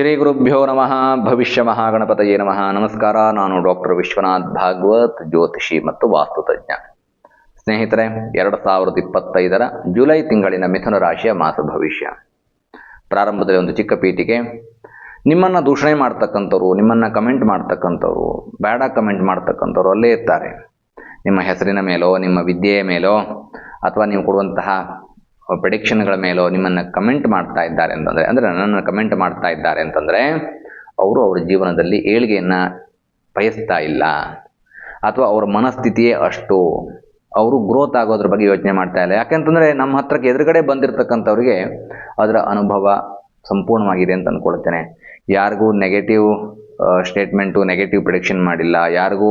ಶ್ರೀ ಗುರುಭ್ಯೋ ನಮಃ. ಭವಿಷ್ಯ ಮಹಾಗಣಪತಯೇ ನಮಃ. ನಮಸ್ಕಾರ, ನಾನು ಡಾಕ್ಟರ್ ವಿಶ್ವನಾಥ್ ಭಾಗವತ್, ಜ್ಯೋತಿಷಿ ಮತ್ತು ವಾಸ್ತುತಜ್ಞ ಸ್ನೇಹಿತರೆ, ಎರಡು ಸಾವಿರದ ಇಪ್ಪತ್ತೈದರ ಜುಲೈ ತಿಂಗಳಿನ ಮಿಥುನ ರಾಶಿಯ ಮಾಸ ಭವಿಷ್ಯ. ಪ್ರಾರಂಭದಲ್ಲಿ ಒಂದು ಚಿಕ್ಕ ಪೀಠಿಗೆ, ನಿಮ್ಮನ್ನು ದೂಷಣೆ ಮಾಡ್ತಕ್ಕಂಥವ್ರು, ನಿಮ್ಮನ್ನು ಕಮೆಂಟ್ ಮಾಡ್ತಕ್ಕಂಥವ್ರು ಬೇಡ ಕಮೆಂಟ್ ಮಾಡ್ತಕ್ಕಂಥವ್ರು ಅಲ್ಲೇ ಇರ್ತಾರೆ. ನಿಮ್ಮ ಹೆಸರಿನ ಮೇಲೋ, ನಿಮ್ಮ ವಿದ್ಯೆಯ ಮೇಲೋ, ಅಥವಾ ನೀವು ಕೊಡುವಂತಹ ಪ್ರಿಡಿಕ್ಷನ್ಗಳ ಮೇಲೋ ನಿಮ್ಮನ್ನು ಕಮೆಂಟ್ ಮಾಡ್ತಾ ಇದ್ದಾರೆ ಅಂತಂದರೆ, ಅಂದರೆ ನನ್ನನ್ನು ಕಮೆಂಟ್ ಮಾಡ್ತಾ ಇದ್ದಾರೆ ಅಂತಂದರೆ, ಅವರು ಅವರ ಜೀವನದಲ್ಲಿ ಏಳಿಗೆಯನ್ನು ಬಯಸ್ತಾ ಇಲ್ಲ. ಅಥವಾ ಅವರ ಮನಸ್ಥಿತಿಯೇ ಅಷ್ಟು, ಅವರು ಗ್ರೋತ್ ಆಗೋದ್ರ ಬಗ್ಗೆ ಯೋಚನೆ ಮಾಡ್ತಾ ಇಲ್ಲ. ಯಾಕೆಂತಂದರೆ ನಮ್ಮ ಹತ್ರಕ್ಕೆ ಎದುರುಗಡೆ ಬಂದಿರತಕ್ಕಂಥವ್ರಿಗೆ ಅದರ ಅನುಭವ ಸಂಪೂರ್ಣವಾಗಿದೆ ಅಂತ ಅಂದ್ಕೊಳ್ತೇನೆ ಯಾರಿಗೂ ನೆಗೆಟಿವ್ ಸ್ಟೇಟ್ಮೆಂಟು ನೆಗೆಟಿವ್ ಪ್ರಿಡಿಕ್ಷನ್ ಮಾಡಿಲ್ಲ, ಯಾರಿಗೂ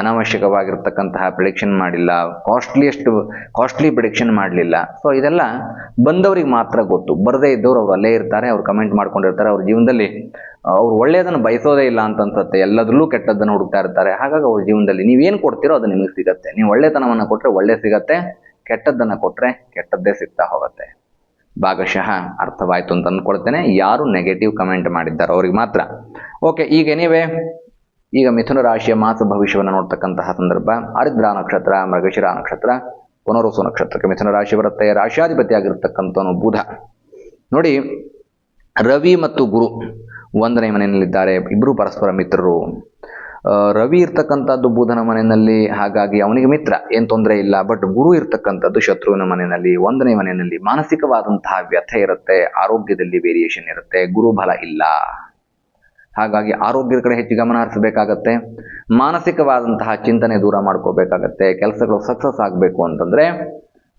ಅನಾವಶ್ಯಕವಾಗಿರ್ತಕ್ಕಂತಹ ಪ್ರಿಡಿಕ್ಷನ್ ಮಾಡಿಲ್ಲ ಕಾಸ್ಟ್ಲಿಯೆಸ್ಟ್ ಕಾಸ್ಟ್ಲಿ ಪ್ರಿಡಿಕ್ಷನ್ ಮಾಡಲಿಲ್ಲ. ಸೊ ಇದೆಲ್ಲ ಬಂದವರಿಗೆ ಮಾತ್ರ ಗೊತ್ತು. ಬರದೇ ಇದ್ದವ್ರು ಅವ್ರು ಅಲ್ಲೇ ಇರ್ತಾರೆ, ಅವ್ರು ಕಮೆಂಟ್ ಮಾಡ್ಕೊಂಡಿರ್ತಾರೆ, ಅವ್ರ ಜೀವನದಲ್ಲಿ ಅವ್ರು ಒಳ್ಳೆಯದನ್ನು ಬಯಸೋದೇ ಇಲ್ಲ ಅಂತ ಅನ್ಸುತ್ತೆ ಎಲ್ಲದರಲ್ಲೂ ಕೆಟ್ಟದ್ದನ್ನು ಹುಡುಕ್ತಾ ಇರ್ತಾರೆ. ಹಾಗಾಗಿ ಅವ್ರ ಜೀವನದಲ್ಲಿ ನೀವೇನು ಕೊಡ್ತೀರೋ ಅದು ನಿಮಗೆ ಸಿಗತ್ತೆ. ನೀವು ಒಳ್ಳೆತನವನ್ನು ಕೊಟ್ಟರೆ ಒಳ್ಳೆ ಸಿಗತ್ತೆ, ಕೆಟ್ಟದ್ದನ್ನು ಕೊಟ್ಟರೆ ಕೆಟ್ಟದ್ದೇ ಸಿಗ್ತಾ ಹೋಗುತ್ತೆ. ಭಾಗಶಃ ಅರ್ಥವಾಯಿತು ಅಂತ ಅಂದ್ಕೊಳ್ತೇನೆ ಯಾರು ನೆಗೆಟಿವ್ ಕಮೆಂಟ್ ಮಾಡಿದ್ದಾರೋ ಅವ್ರಿಗೆ ಮಾತ್ರ. ಓಕೆ ಈಗ ಎನಿವೆ ಈಗ ಮಿಥುನ ರಾಶಿಯ ಮಾಸ ಭವಿಷ್ಯವನ್ನು ನೋಡ್ತಕ್ಕಂತಹ ಸಂದರ್ಭ. ಆರಿದ್ರ ನಕ್ಷತ್ರ, ಮೃಗಶಿರ ನಕ್ಷತ್ರ ಪುನರುಸು ನಕ್ಷತ್ರಕ್ಕೆ ಮಿಥುನ ರಾಶಿ ಬರುತ್ತೆ. ರಾಶಿಯಾಧಿಪತಿ ಆಗಿರತಕ್ಕಂಥವನು ಬುಧ. ನೋಡಿ, ರವಿ ಮತ್ತು ಗುರು ಒಂದನೇ ಮನೆಯಲ್ಲಿದ್ದಾರೆ. ಇಬ್ಬರು ಪರಸ್ಪರ ಮಿತ್ರರು. ರವಿ ಇರ್ತಕ್ಕಂಥದ್ದು ಬುಧನ ಮನೆಯಲ್ಲಿ, ಹಾಗಾಗಿ ಅವನಿಗೆ ಮಿತ್ರ, ಏನು ತೊಂದರೆ ಇಲ್ಲ ಬಟ್ ಗುರು ಇರ್ತಕ್ಕಂಥದ್ದು ಶತ್ರುವಿನ ಮನೆಯಲ್ಲಿ, ಒಂದನೇ ಮನೆಯಲ್ಲಿ ಮಾನಸಿಕವಾದಂತಹ ವ್ಯಥೆ ಇರುತ್ತೆ, ಆರೋಗ್ಯದಲ್ಲಿ ವೇರಿಯೇಷನ್ ಇರುತ್ತೆ, ಗುರು ಬಲ ಇಲ್ಲ. ಹಾಗಾಗಿ ಆರೋಗ್ಯದ ಕಡೆ ಹೆಚ್ಚು ಗಮನ ಹರಿಸಬೇಕಾಗತ್ತೆ, ಮಾನಸಿಕವಾದಂತಹ ಚಿಂತನೆ ದೂರ ಮಾಡ್ಕೋಬೇಕಾಗತ್ತೆ, ಕೆಲಸಗಳು ಸಕ್ಸಸ್ ಆಗಬೇಕು ಅಂತಂದರೆ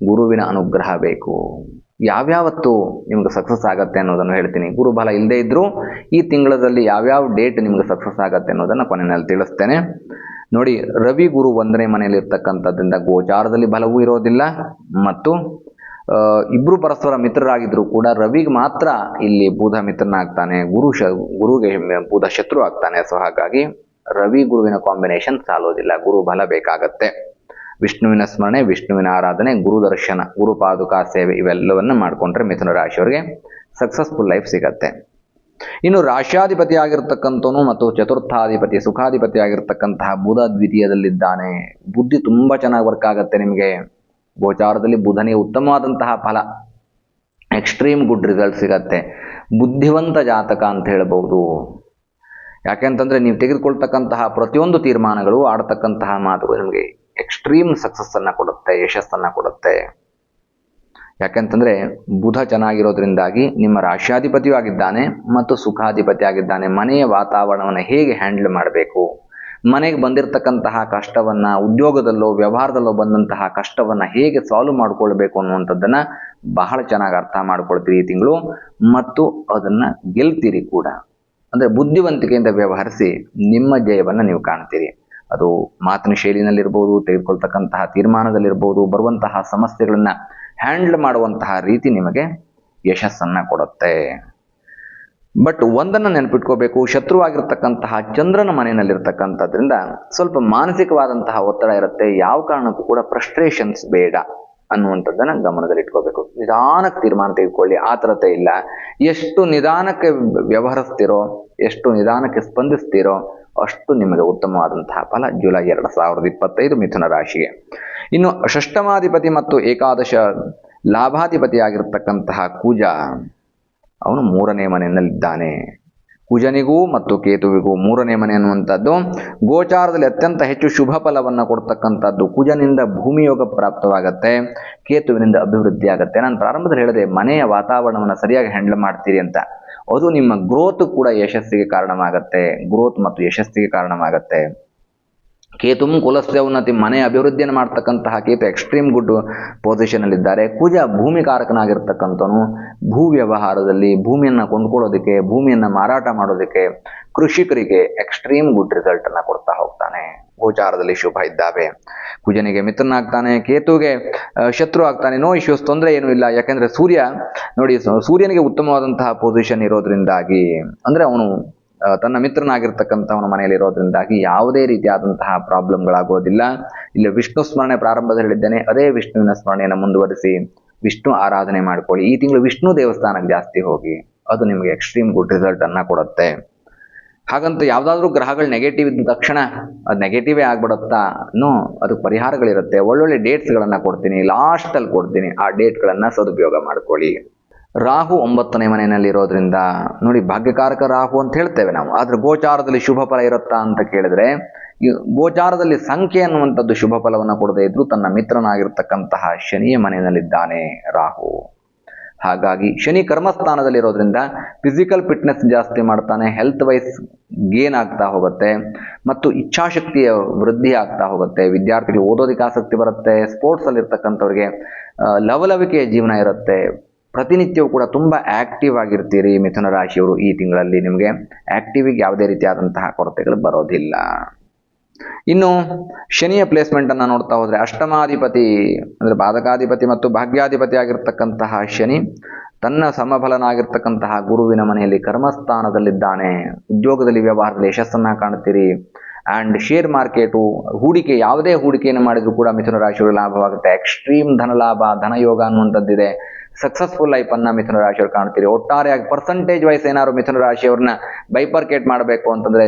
ಗುರುವಿನ ಅನುಗ್ರಹ ಬೇಕು. ಯಾವ್ಯಾವತ್ತು ನಿಮ್ಗೆ ಸಕ್ಸಸ್ ಆಗತ್ತೆ ಅನ್ನೋದನ್ನು ಹೇಳ್ತೀನಿ. ಗುರುಬಲ ಇಲ್ಲದೆ ಇದ್ದರೂ ಈ ತಿಂಗಳಲ್ಲಿ ಯಾವ್ಯಾವ ಡೇಟ್ ನಿಮ್ಗೆ ಸಕ್ಸಸ್ ಆಗುತ್ತೆ ಅನ್ನೋದನ್ನು ಕೊನೆಯಲ್ಲಿ ತಿಳಿಸ್ತೇನೆ. ನೋಡಿ, ರವಿ ಗುರು ಒಂದನೇ ಮನೆಯಲ್ಲಿ ಇರ್ತಕ್ಕಂಥದ್ರಿಂದ ಗೋಚಾರದಲ್ಲಿ ಬಲವೂ ಇರೋದಿಲ್ಲ ಮತ್ತು ಇಬ್ಬರು ಪರಸ್ಪರ ಮಿತ್ರರಾಗಿದ್ದರೂ ಕೂಡ ರವಿಗೆ ಮಾತ್ರ ಇಲ್ಲಿ ಬೂಧ ಮಿತ್ರನಾಗ್ತಾನೆ, ಗುರು ಶ, ಗುರುಗೆ ಬೂಧ ಶತ್ರು ಆಗ್ತಾನೆ. ಸೊ ಹಾಗಾಗಿ ರವಿ ಗುರುವಿನ ಕಾಂಬಿನೇಷನ್ ಸಾಲೋದಿಲ್ಲ. ಗುರು ಬಲ ಬೇಕಾಗತ್ತೆ. ವಿಷ್ಣುವಿನ ಸ್ಮರಣೆ, ವಿಷ್ಣುವಿನ ಆರಾಧನೆ, ಗುರು ದರ್ಶನ, ಗುರು ಪಾದುಕಾ ಸೇವೆ ಇವೆಲ್ಲವನ್ನು ಮಾಡಿಕೊಂಡ್ರೆ ಮಿಥುನ ರಾಶಿಯವರಿಗೆ ಸಕ್ಸಸ್ಫುಲ್ ಲೈಫ್ ಸಿಗತ್ತೆ. ಇನ್ನು ರಾಶ್ಯಾಧಿಪತಿ ಆಗಿರ್ತಕ್ಕಂಥವನು ಮತ್ತು ಚತುರ್ಥಾಧಿಪತಿ ಸುಖಾಧಿಪತಿ ಆಗಿರ್ತಕ್ಕಂತಹ ಬುಧ ದ್ವಿತೀಯದಲ್ಲಿದ್ದಾನೆ. ಬುದ್ಧಿ ತುಂಬ ಚೆನ್ನಾಗಿ ವರ್ಕ್ ಆಗತ್ತೆ ನಿಮಗೆ. ಗೋಚಾರದಲ್ಲಿ ಬುಧನಿಗೆ ಉತ್ತಮವಾದಂತಹ ಫಲ ಎಕ್ಸ್ಟ್ರೀಮ್ ಗುಡ್ ರಿಸಲ್ಟ್ ಸಿಗತ್ತೆ. ಬುದ್ಧಿವಂತ ಜಾತಕ ಅಂತ ಹೇಳ್ಬೋದು ಯಾಕೆಂತಂದ್ರೆ ನೀವು ತೆಗೆದುಕೊಳ್ತಕ್ಕಂತಹ ಪ್ರತಿಯೊಂದು ತೀರ್ಮಾನಗಳು ಆಡ್ತಕ್ಕಂತಹ ಮಾತುಗಳು ನಿಮಗೆ ಎಕ್ಸ್ಟ್ರೀಮ್ ಸಕ್ಸಸ್ಸನ್ನು ಕೊಡುತ್ತೆ, ಯಶಸ್ಸನ್ನು ಕೊಡುತ್ತೆ. ಯಾಕೆಂತಂದರೆ ಬುಧ ಚೆನ್ನಾಗಿರೋದ್ರಿಂದಾಗಿ ನಿಮ್ಮ ರಾಶ್ಯಾಧಿಪತಿಯೂ ಆಗಿದ್ದಾನೆ ಮತ್ತು ಸುಖಾಧಿಪತಿ ಆಗಿದ್ದಾನೆ. ಮನೆಯ ವಾತಾವರಣವನ್ನು ಹೇಗೆ ಹ್ಯಾಂಡಲ್ ಮಾಡಬೇಕು? ಮನೆಗೆ ಬಂದಿರತಕ್ಕಂತಹ ಕಷ್ಟವನ್ನು, ಉದ್ಯೋಗದಲ್ಲೋ, ವ್ಯವಹಾರದಲ್ಲೋ ಬಂದಂತಹ ಕಷ್ಟವನ್ನು ಹೇಗೆ ಸಾಲ್ವ್ ಮಾಡಿಕೊಳ್ಬೇಕು ಅನ್ನುವಂಥದ್ದನ್ನು ಬಹಳ ಚೆನ್ನಾಗಿ ಅರ್ಥ ಮಾಡ್ಕೊಳ್ತೀರಿ ಈ ತಿಂಗಳು. ಮತ್ತು ಅದನ್ನು ಗೆಲ್ತೀರಿ ಕೂಡ. ಅಂದ್ರೆ ಬುದ್ಧಿವಂತಿಕೆಯಿಂದ ವ್ಯವಹರಿಸಿ ನಿಮ್ಮ ಜಯವನ್ನು ನೀವು ಕಾಣ್ತೀರಿ. ಅದು ಮಾತಿನ ಶೈಲಿನಲ್ಲಿರ್ಬೋದು, ತೆಗೆದುಕೊಳ್ತಕ್ಕಂತಹ ತೀರ್ಮಾನದಲ್ಲಿರ್ಬೋದು, ಬರುವಂತಹ ಸಮಸ್ಯೆಗಳನ್ನು ಹ್ಯಾಂಡಲ್ ಮಾಡುವಂತಹ ರೀತಿ ನಿಮಗೆ ಯಶಸ್ಸನ್ನ ಕೊಡುತ್ತೆ. ಬಟ್ ಒಂದನ್ನು ನೆನಪಿಟ್ಕೋಬೇಕು, ಶತ್ರುವಾಗಿರ್ತಕ್ಕಂತಹ ಚಂದ್ರನ ಮನೆಯಲ್ಲಿರ್ತಕ್ಕಂಥದ್ರಿಂದ ಸ್ವಲ್ಪ ಮಾನಸಿಕವಾದಂತಹ ಒತ್ತಡ ಇರುತ್ತೆ. ಯಾವ ಕಾರಣಕ್ಕೂ ಕೂಡ ಫ್ರಸ್ಟ್ರೇಷನ್ಸ್ ಬೇಡ. ಅನ್ನುವಂಥದ್ದನ್ನ ಗಮನದಲ್ಲಿಟ್ಕೋಬೇಕು ನಿಧಾನಕ್ಕೆ ತೀರ್ಮಾನ ತೆಗೆದುಕೊಳ್ಳಿ ಆತರತೆ ಇಲ್ಲ. ಎಷ್ಟು ನಿಧಾನಕ್ಕೆ ವ್ಯವಹರಿಸ್ತೀರೋ, ಎಷ್ಟು ನಿಧಾನಕ್ಕೆ ಸ್ಪಂದಿಸ್ತೀರೋ, ಅಷ್ಟು ನಿಮಗೆ ಉತ್ತಮವಾದಂತಹ ಫಲ ಜುಲೈ ಎರಡು ಸಾವಿರದ ಇಪ್ಪತ್ತೈದು ಮಿಥುನ ರಾಶಿಗೆ. ಇನ್ನು ಷಷ್ಟಮಾಧಿಪತಿ ಮತ್ತು ಏಕಾದಶ ಲಾಭಾಧಿಪತಿ ಕೂಜ ಕುಜ, ಅವನು ಮೂರನೇ ಮನೆಯಲ್ಲಿದ್ದಾನೆ. ಕುಜನಿಗೂ ಮತ್ತು ಕೇತುವಿಗೂ ಮೂರನೇ ಮನೆ ಅನ್ನುವಂಥದ್ದು. ಗೋಚಾರದಲ್ಲಿ ಅತ್ಯಂತ ಹೆಚ್ಚು ಶುಭ ಫಲವನ್ನು ಕೊಡ್ತಕ್ಕಂಥದ್ದು ಕುಜನಿಂದ ಭೂಮಿಯೋಗ ಪ್ರಾಪ್ತವಾಗತ್ತೆ, ಕೇತುವಿನಿಂದ ಅಭಿವೃದ್ಧಿ ಆಗುತ್ತೆ. ನಾನು ಪ್ರಾರಂಭದಲ್ಲಿ ಹೇಳಿದೆ, ಮನೆಯ ವಾತಾವರಣವನ್ನು ಸರಿಯಾಗಿ ಹ್ಯಾಂಡಲ್ ಮಾಡ್ತೀರಿ ಅಂತ. ಅದು ನಿಮ್ಮ ಗ್ರೋತ್ ಕೂಡ ಯಶಸ್ಸಿಗೆ ಕಾರಣವಾಗತ್ತೆ ಗ್ರೋತ್ ಮತ್ತು ಯಶಸ್ಸಿಗೆ ಕಾರಣವಾಗತ್ತೆ. ಕೇತುಂ ಕುಲಸ್ಯ ಉನ್ನತಿ ಮನೆ ಅಭಿವೃದ್ಧಿಯನ್ನು ಮಾಡ್ತಕ್ಕಂತಹ ಕೇತು ಎಕ್ಸ್ಟ್ರೀಮ್ ಗುಡ್ ಪೊಸಿಷನಲ್ಲಿದ್ದಾರೆ ಕುಜ ಭೂಮಿ ಕಾರಕನಾಗಿರ್ತಕ್ಕಂಥವನು ಭೂ ವ್ಯವಹಾರದಲ್ಲಿ ಭೂಮಿಯನ್ನು ಕೊಂಡ್ಕೊಳ್ಳೋದಕ್ಕೆ, ಭೂಮಿಯನ್ನು ಮಾರಾಟ ಮಾಡೋದಕ್ಕೆ, ಕೃಷಿಕರಿಗೆ ಎಕ್ಸ್ಟ್ರೀಮ್ ಗುಡ್ ರಿಸಲ್ಟ್ ಅನ್ನ ಕೊಡ್ತಾ ಹೋಗ್ತಾನೆ. ಗೋಚಾರದಲ್ಲಿ ಶುಭ ಇದ್ದಾವೆ. ಕುಜನಿಗೆ ಮಿತ್ರನಾಗ್ತಾನೆ, ಕೇತುಗೆ ಶತ್ರು ಆಗ್ತಾನೆ. ನೋ ಇಶ್ಯೂಸ್ ತೊಂದರೆ ಏನೂ ಇಲ್ಲ. ಯಾಕಂದ್ರೆ ಸೂರ್ಯ, ನೋಡಿ ಸೂರ್ಯನಿಗೆ ಉತ್ತಮವಾದಂತಹ ಪೊಸಿಷನ್ ಇರೋದ್ರಿಂದಾಗಿ, ಅಂದ್ರೆ ಅವನು ತನ್ನ ಮಿತ್ರನಾಗಿರ್ತಕ್ಕಂಥವನ ಮನೆಯಲ್ಲಿ ಇರೋದ್ರಿಂದಾಗಿ ಯಾವುದೇ ರೀತಿಯಾದಂತಹ ಪ್ರಾಬ್ಲಮ್ಗಳಾಗೋದಿಲ್ಲ ಇಲ್ಲಿ ವಿಷ್ಣು ಸ್ಮರಣೆ ಪ್ರಾರಂಭದಲ್ಲಿ ಹೇಳಿದ್ದೇನೆ, ಅದೇ ವಿಷ್ಣುವಿನ ಸ್ಮರಣೆಯನ್ನು ಮುಂದುವರಿಸಿ ವಿಷ್ಣು ಆರಾಧನೆ ಮಾಡ್ಕೊಳ್ಳಿ. ಈ ತಿಂಗಳು ವಿಷ್ಣು ದೇವಸ್ಥಾನಕ್ಕೆ ಜಾಸ್ತಿ ಹೋಗಿ, ಅದು ನಿಮಗೆ ಎಕ್ಸ್ಟ್ರೀಮ್ ಗುಡ್ ರಿಸಲ್ಟ್ ಅನ್ನ ಕೊಡುತ್ತೆ. ಹಾಗಂತ ಯಾವುದಾದ್ರೂ ಗ್ರಹಗಳು ನೆಗೆಟಿವ್ ಇದ್ದ ತಕ್ಷಣ ಅದು ನೆಗೆಟಿವೇ ಆಗ್ಬಿಡುತ್ತಾ ಅನ್ನೋ ಅದಕ್ಕೆ ಪರಿಹಾರಗಳಿರುತ್ತೆ. ಒಳ್ಳೊಳ್ಳೆ ಡೇಟ್ಸ್ಗಳನ್ನು ಕೊಡ್ತೀನಿ ಲಾಸ್ಟಲ್ಲಿ ಕೊಡ್ತೀನಿ, ಆ ಡೇಟ್ಗಳನ್ನು ಸದುಪಯೋಗ ಮಾಡ್ಕೊಳ್ಳಿ. ರಾಹು ಒಂಬತ್ತನೇ ಮನೆಯಲ್ಲಿರೋದ್ರಿಂದ ನೋಡಿ ಭಾಗ್ಯಕಾರಕ ರಾಹು ಅಂತ ಹೇಳ್ತೇವೆ ನಾವು. ಆದ್ರೆ ಗೋಚಾರದಲ್ಲಿ ಶುಭ ಫಲ ಇರುತ್ತಾ ಅಂತ ಕೇಳಿದ್ರೆ ಗೋಚಾರದಲ್ಲಿ ಸಂಖ್ಯೆ ಅನ್ನುವಂಥದ್ದು ಶುಭ ಫಲವನ್ನು ಕೊಡದೇ ಇದ್ರು ತನ್ನ ಮಿತ್ರನಾಗಿರ್ತಕ್ಕಂತಹ ಶನಿಯ ಮನೆಯಲ್ಲಿದ್ದಾನೆ ರಾಹು. ಹಾಗಾಗಿ ಶನಿ ಕರ್ಮಸ್ಥಾನದಲ್ಲಿರೋದ್ರಿಂದ ಫಿಸಿಕಲ್ ಫಿಟ್ನೆಸ್ ಜಾಸ್ತಿ ಮಾಡ್ತಾನೆ ಹೆಲ್ತ್ ವೈಸ್ ಗೇನ್ ಆಗ್ತಾ ಹೋಗುತ್ತೆ, ಮತ್ತು ಇಚ್ಛಾಶಕ್ತಿಯ ವೃದ್ಧಿ ಆಗ್ತಾ ಹೋಗುತ್ತೆ. ವಿದ್ಯಾರ್ಥಿಗಳಿಗೆ ಓದೋದಕ್ಕೆ ಆಸಕ್ತಿ ಬರುತ್ತೆ ಸ್ಪೋರ್ಟ್ಸಲ್ಲಿರ್ತಕ್ಕಂಥವ್ರಿಗೆ ಲವಲವಿಕೆಯ ಜೀವನ ಇರುತ್ತೆ. ಪ್ರತಿನಿತ್ಯವೂ ಕೂಡ ತುಂಬ ಆಕ್ಟಿವ್ ಆಗಿರ್ತೀರಿ ಮಿಥುನ ರಾಶಿಯವರು ಈ ತಿಂಗಳಲ್ಲಿ. ನಿಮಗೆ ಆಕ್ಟಿವಿಗೆ ಯಾವುದೇ ರೀತಿಯಾದಂತಹ ಕೊರತೆಗಳು ಬರೋದಿಲ್ಲ. ಇನ್ನು ಶನಿಯ ಪ್ಲೇಸ್ಮೆಂಟ್ ಅನ್ನ ನೋಡ್ತಾ ಹೋದ್ರೆ ಅಷ್ಟಮಾಧಿಪತಿ, ಅಂದ್ರೆ ಬಾಧಕಾಧಿಪತಿ ಮತ್ತು ಭಾಗ್ಯಾಧಿಪತಿ ಆಗಿರ್ತಕ್ಕಂತಹ ಶನಿ ತನ್ನ ಸಮಫಲನಾಗಿರ್ತಕ್ಕಂತಹ ಗುರುವಿನ ಮನೆಯಲ್ಲಿ ಕರ್ಮಸ್ಥಾನದಲ್ಲಿದ್ದಾನೆ. ಉದ್ಯೋಗದಲ್ಲಿ, ವ್ಯವಹಾರದಲ್ಲಿ ಯಶಸ್ಸನ್ನ ಕಾಣ್ತೀರಿ. ಆ್ಯಂಡ್ ಶೇರ್ ಮಾರ್ಕೆಟು ಹೂಡಿಕೆ, ಯಾವುದೇ ಹೂಡಿಕೆಯನ್ನು ಮಾಡಿದ್ರು ಕೂಡ ಮಿಥುನ ರಾಶಿಯವರು ಲಾಭವಾಗುತ್ತೆ. ಎಕ್ಸ್ಟ್ರೀಮ್ ಧನ ಲಾಭ ಧನಯೋಗ ಅನ್ನುವಂಥದ್ದಿದೆ. ಸಕ್ಸಸ್ಫುಲ್ ಲೈಫ್ ಅನ್ನ ಮಿಥುನ ರಾಶಿಯವರು ಕಾಣ್ತೀರಿ. ಒಟ್ಟಾರೆಯಾಗಿ ಪರ್ಸೆಂಟೇಜ್ ವೈಸ್ ಏನಾದ್ರು ಮಿಥುನ ರಾಶಿಯವ್ರನ್ನ ಬೈಪರ್ಕೇಟ್ ಮಾಡಬೇಕು ಅಂತಂದ್ರೆ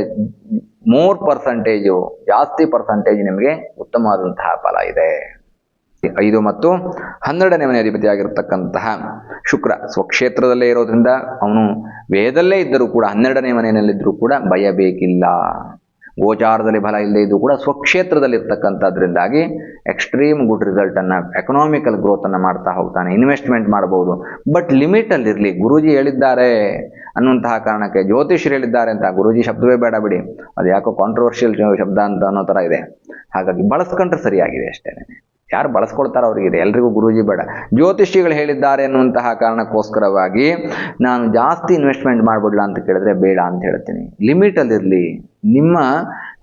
ಮೋರ್ ಪರ್ಸೆಂಟೇಜು ಜಾಸ್ತಿ ಪರ್ಸೆಂಟೇಜ್ ನಿಮಗೆ ಉತ್ತಮವಾದಂತಹ ಫಲ ಇದೆ. ಐದು ಮತ್ತು ಹನ್ನೆರಡನೇ ಮನೆ ಅಧಿಪತಿಯಾಗಿರ್ತಕ್ಕಂತಹ ಶುಕ್ರ ಸ್ವಕ್ಷೇತ್ರದಲ್ಲೇ ಇರೋದ್ರಿಂದ ಅವನು ವೇದಲ್ಲೇ ಇದ್ದರೂ ಕೂಡ ಹನ್ನೆರಡನೇ ಮನೆಯಲ್ಲಿದ್ದರೂ ಕೂಡ ಭಯ ಬೇಕಿಲ್ಲ ಗೋಚಾರದಲ್ಲಿ ಫಲ ಇಲ್ಲದೆ ಇದ್ದು ಕೂಡ ಸ್ವಕ್ಷೇತ್ರದಲ್ಲಿ ಇರ್ತಕ್ಕಂಥದ್ರಿಂದಾಗಿ ಎಕ್ಸ್ಟ್ರೀಮ್ ಗುಡ್ ರಿಸಲ್ಟನ್ನು ಎಕನಾಮಿಕಲ್ ಗ್ರೋತನ್ನು ಮಾಡ್ತಾ ಹೋಗ್ತಾನೆ ಇನ್ವೆಸ್ಟ್ಮೆಂಟ್ ಮಾಡಬಹುದು ಬಟ್ ಲಿಮಿಟ್ ಅಲ್ಲಿ ಇರಲಿ ಗುರೂಜಿ ಹೇಳಿದ್ದಾರೆ ಅನ್ನುವಂತಹ ಕಾರಣಕ್ಕೆ, ಜ್ಯೋತಿಷ್ಯರು ಹೇಳಿದ್ದಾರೆ ಅಂತ. ಗುರೂಜಿ ಶಬ್ದವೇ ಬೇಡ ಬಿಡಿ. ಅದು ಯಾಕೋ ಕಾಂಟ್ರವರ್ಷಿಯಲ್ ಶಬ್ದ ಅಂತ ಅನ್ನೋ ಥರ ಇದೆ. ಹಾಗಾಗಿ ಬಳಸ್ಕೊಂಡ್ರೆ ಸರಿಯಾಗಿದೆ ಅಷ್ಟೇ. ಯಾರು ಬಳಸ್ಕೊಳ್ತಾರೋ ಅವರಿಗಿದೆ ಎಲ್ರಿಗೂ ಗುರೂಜಿ ಬೇಡ. ಜ್ಯೋತಿಷಿಗಳು ಹೇಳಿದ್ದಾರೆ ಅನ್ನುವಂತಹ ಕಾರಣಕ್ಕೋಸ್ಕರವಾಗಿ ನಾನು ಜಾಸ್ತಿ ಇನ್ವೆಸ್ಟ್ಮೆಂಟ್ ಮಾಡ್ಬಿಡ್ಲಾ ಅಂತ ಕೇಳಿದ್ರೆ ಬೇಡ ಅಂತ ಹೇಳ್ತೀನಿ. ಲಿಮಿಟಲ್ಲಿರಲಿ ನಿಮ್ಮ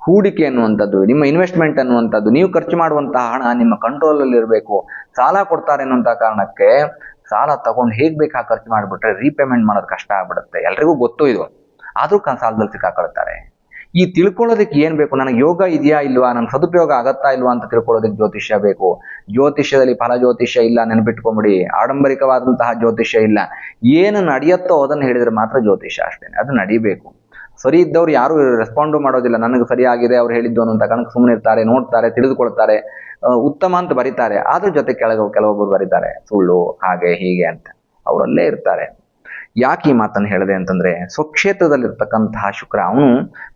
ಹೂಡಿಕೆ ಅನ್ನುವಂಥದ್ದು ನಿಮ್ಮ ಇನ್ವೆಸ್ಟ್ಮೆಂಟ್ ಅನ್ನುವಂಥದ್ದು ನೀವು ಖರ್ಚು ಮಾಡುವಂತಹ ಹಣ ನಿಮ್ಮ ಕಂಟ್ರೋಲಲ್ಲಿ ಇರಬೇಕು. ಸಾಲ ಕೊಡ್ತಾರೆ ಅನ್ನುವಂಥ ಕಾರಣಕ್ಕೆ ಸಾಲ ತಗೊಂಡು ಹೇಗೆ ಬೇಕಾ ಖರ್ಚು ಮಾಡಿಬಿಟ್ರೆ ರೀಪೇಮೆಂಟ್ ಮಾಡೋದು ಕಷ್ಟ ಆಗ್ಬಿಡುತ್ತೆ. ಎಲ್ರಿಗೂ ಗೊತ್ತು ಇದು. ಆದರೂ ಸಾಲದಲ್ಲಿ ಸಿಕ್ಕಾಕೊಳ್ತಾರೆ. ಈ ತಿಳ್ಕೊಳ್ಳೋದಕ್ಕೆ ಏನು ಬೇಕು? ನನಗೆ ಯೋಗ ಇದೆಯಾ ಇಲ್ವಾ? ನನ್ನ ಸದುಪಯೋಗ ಆಗತ್ತಾ ಇಲ್ವಾ ಅಂತ ತಿಳ್ಕೊಳ್ಳೋದಕ್ಕೆ ಜ್ಯೋತಿಷ್ಯ ಬೇಕು. ಜ್ಯೋತಿಷ್ಯದಲ್ಲಿ ಫಲ ಜ್ಯೋತಿಷ್ಯ ಇಲ್ಲ ನೆನಪಿಟ್ಕೊಂಬಿಡಿ ಆಡಂಬರಿಕವಾದಂತಹ ಜ್ಯೋತಿಷ್ಯ ಇಲ್ಲ. ಏನು ನಡೆಯುತ್ತೋ ಅದನ್ನು ಹೇಳಿದ್ರೆ ಮಾತ್ರ ಜ್ಯೋತಿಷ್ಯ ಅಷ್ಟೇ ಅದು ನಡಿಬೇಕು. ಸರಿ ಇದ್ದವ್ರು ಯಾರು ರೆಸ್ಪಾಂಡು ಮಾಡೋದಿಲ್ಲ. ನನಗೆ ಸರಿಯಾಗಿದೆ, ಅವ್ರು ಹೇಳಿದ್ದು ಅನ್ನೋ ಕಾರಣಕ್ಕೆ ಸುಮ್ಮನೆ ಇರ್ತಾರೆ, ನೋಡ್ತಾರೆ, ತಿಳಿದುಕೊಳ್ತಾರೆ. ಉತ್ತಮ ಅಂತ ಬರೀತಾರೆ. ಅದ್ರ ಜೊತೆ ಕೆಳಗೆ ಕೆಲವೊಬ್ಬರು ಬರೀತಾರೆ. ಸುಳ್ಳು, ಹಾಗೆ, ಹೀಗೆ ಅಂತ. ಅವರಲ್ಲೇ ಇರ್ತಾರೆ. ಯಾಕೆ ಈ ಮಾತನ್ನು ಹೇಳಿದೆ ಅಂತಂದ್ರೆ ಸ್ವಕ್ಷೇತ್ರದಲ್ಲಿರ್ತಕ್ಕಂತಹ ಶುಕ್ರ ಅವನು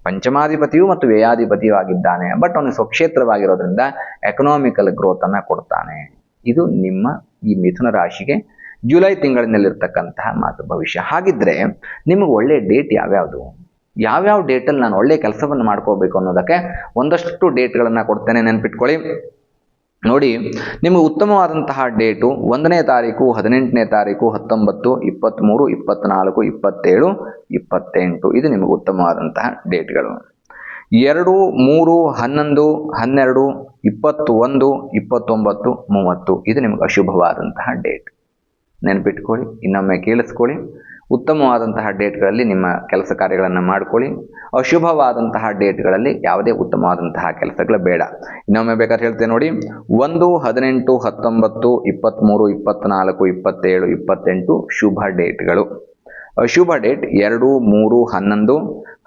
ಪಂಚಮಾಧಿಪತಿಯು ಮತ್ತು ವ್ಯಯಾಧಿಪತಿಯೂ ಆಗಿದ್ದಾನೆ. ಬಟ್ ಅವನು ಸ್ವಕ್ಷೇತ್ರವಾಗಿರೋದ್ರಿಂದ ಎಕನಾಮಿಕಲ್ ಗ್ರೋತನ್ನು ಕೊಡ್ತಾನೆ. ಇದು ನಿಮ್ಮ ಈ ಮಿಥುನ ರಾಶಿಗೆ ಜುಲೈ ತಿಂಗಳಿನಲ್ಲಿರ್ತಕ್ಕಂತಹ ಮಾತು ಭವಿಷ್ಯ. ಹಾಗಿದ್ರೆ ನಿಮಗೆ ಒಳ್ಳೆ ಡೇಟ್ ಯಾವ್ಯಾವುದು? ಯಾವ್ಯಾವ ಡೇಟಲ್ಲಿ ನಾನು ಒಳ್ಳೆ ಕೆಲಸವನ್ನು ಮಾಡ್ಕೋಬೇಕು ಅನ್ನೋದಕ್ಕೆ ಒಂದಷ್ಟು ಡೇಟ್ಗಳನ್ನು ಕೊಡ್ತೇನೆ. ನೆನ್ಪಿಟ್ಕೊಳ್ಳಿ. ನೋಡಿ ನಿಮಗೆ ಉತ್ತಮವಾದಂತಹ ಡೇಟು ಒಂದನೇ ತಾರೀಕು, ಹದಿನೆಂಟನೇ ತಾರೀಕು, ಹತ್ತೊಂಬತ್ತು, ಇಪ್ಪತ್ತ್ಮೂರು, ಇಪ್ಪತ್ತ್ನಾಲ್ಕು, ಇಪ್ಪತ್ತೇಳು, ಇಪ್ಪತ್ತೆಂಟು. ಇದು ನಿಮಗೆ ಉತ್ತಮವಾದಂತಹ ಡೇಟ್ಗಳು. ಎರಡು, ಮೂರು, ಹನ್ನೊಂದು, ಹನ್ನೆರಡು ಇಪ್ಪತ್ತು ಒಂದು ಇಪ್ಪತ್ತೊಂಬತ್ತು, ಮೂವತ್ತು. ಇದು ನಿಮಗೆ ಅಶುಭವಾದಂತಹ ಡೇಟ್. ನೆನಪಿಟ್ಕೊಳ್ಳಿ, ಇನ್ನೊಮ್ಮೆ ಕೇಳಿಸ್ಕೊಳ್ಳಿ. ಉತ್ತಮವಾದಂತಹ ಡೇಟ್ಗಳಲ್ಲಿ ನಿಮ್ಮ ಕೆಲಸ ಕಾರ್ಯಗಳನ್ನು ಮಾಡ್ಕೊಳ್ಳಿ. ಅಶುಭವಾದಂತಹ ಡೇಟ್ಗಳಲ್ಲಿ ಯಾವುದೇ ಉತ್ತಮವಾದಂತಹ ಕೆಲಸಗಳು ಬೇಡ. ಇನ್ನೊಮ್ಮೆ ಬೇಕಾದ್ರೆ ಹೇಳ್ತೇನೆ ನೋಡಿ, ಒಂದು, ಹದಿನೆಂಟು, ಹತ್ತೊಂಬತ್ತು ಇಪ್ಪತ್ತ್ಮೂರು ಇಪ್ಪತ್ತ್ನಾಲ್ಕು ಇಪ್ಪತ್ತೇಳು, ಇಪ್ಪತ್ತೆಂಟು ಶುಭ ಡೇಟ್ಗಳು. ಅಶುಭ ಡೇಟ್ ಎರಡು, ಮೂರು, ಹನ್ನೊಂದು,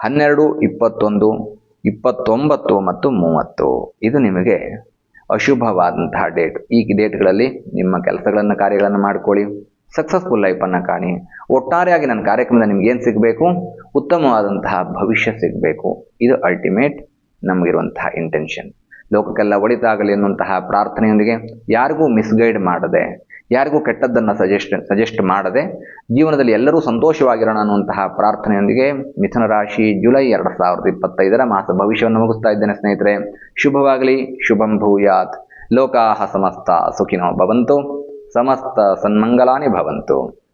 ಹನ್ನೆರಡು, ಇಪ್ಪತ್ತೊಂದು, ಇಪ್ಪತ್ತೊಂಬತ್ತು ಮತ್ತು ಮೂವತ್ತು. ಇದು ನಿಮಗೆ ಅಶುಭವಾದಂತಹ ಡೇಟ್. ಈ ಡೇಟ್ಗಳಲ್ಲಿ ನಿಮ್ಮ ಕೆಲಸಗಳನ್ನು, ಕಾರ್ಯಗಳನ್ನು ಮಾಡ್ಕೊಳ್ಳಿ. ಸಕ್ಸಸ್ಫುಲ್ ಲೈಫನ್ನು ಕಾಣಿ. ಒಟ್ಟಾರೆಯಾಗಿ ನನ್ನ ಕಾರ್ಯಕ್ರಮದ ನಿಮ್ಗೆ ಏನು ಸಿಗಬೇಕು? ಉತ್ತಮವಾದಂತಹ ಭವಿಷ್ಯ ಸಿಗಬೇಕು. ಇದು ಅಲ್ಟಿಮೇಟ್ ನಮಗಿರುವಂತಹ ಇಂಟೆನ್ಷನ್ ಲೋಕಕ್ಕೆಲ್ಲ ಒಳಿತಾಗಲಿ ಅನ್ನುವಂತಹ ಪ್ರಾರ್ಥನೆಯೊಂದಿಗೆ ಯಾರಿಗೂ ಮಿಸ್ಗೈಡ್ ಮಾಡದೆ, ಯಾರಿಗೂ ಕೆಟ್ಟದ್ದನ್ನು ಸಜೆಸ್ಟ್ ಸಜೆಸ್ಟ್ ಮಾಡದೆ, ಜೀವನದಲ್ಲಿ ಎಲ್ಲರೂ ಸಂತೋಷವಾಗಿರೋಣ ಅನ್ನುವಂತಹ ಪ್ರಾರ್ಥನೆಯೊಂದಿಗೆ ಮಿಥುನ ರಾಶಿ ಜುಲೈ ಎರಡು ಸಾವಿರದ ಇಪ್ಪತ್ತೈದರ ಮಾಸ ಭವಿಷ್ಯವನ್ನು ಮುಗಿಸ್ತಾ ಇದ್ದೇನೆ ಸ್ನೇಹಿತರೆ. ಶುಭವಾಗಲಿ, ಶುಭಂ ಭೂಯಾತ್. ಲೋಕಾಹ ಸಮಸ್ತ ಸುಖಿನೋ ಭವಂತು. ಸಮಸ್ತ ಸನ್ಮಂಗಲಾನಿ ಭವಂತು.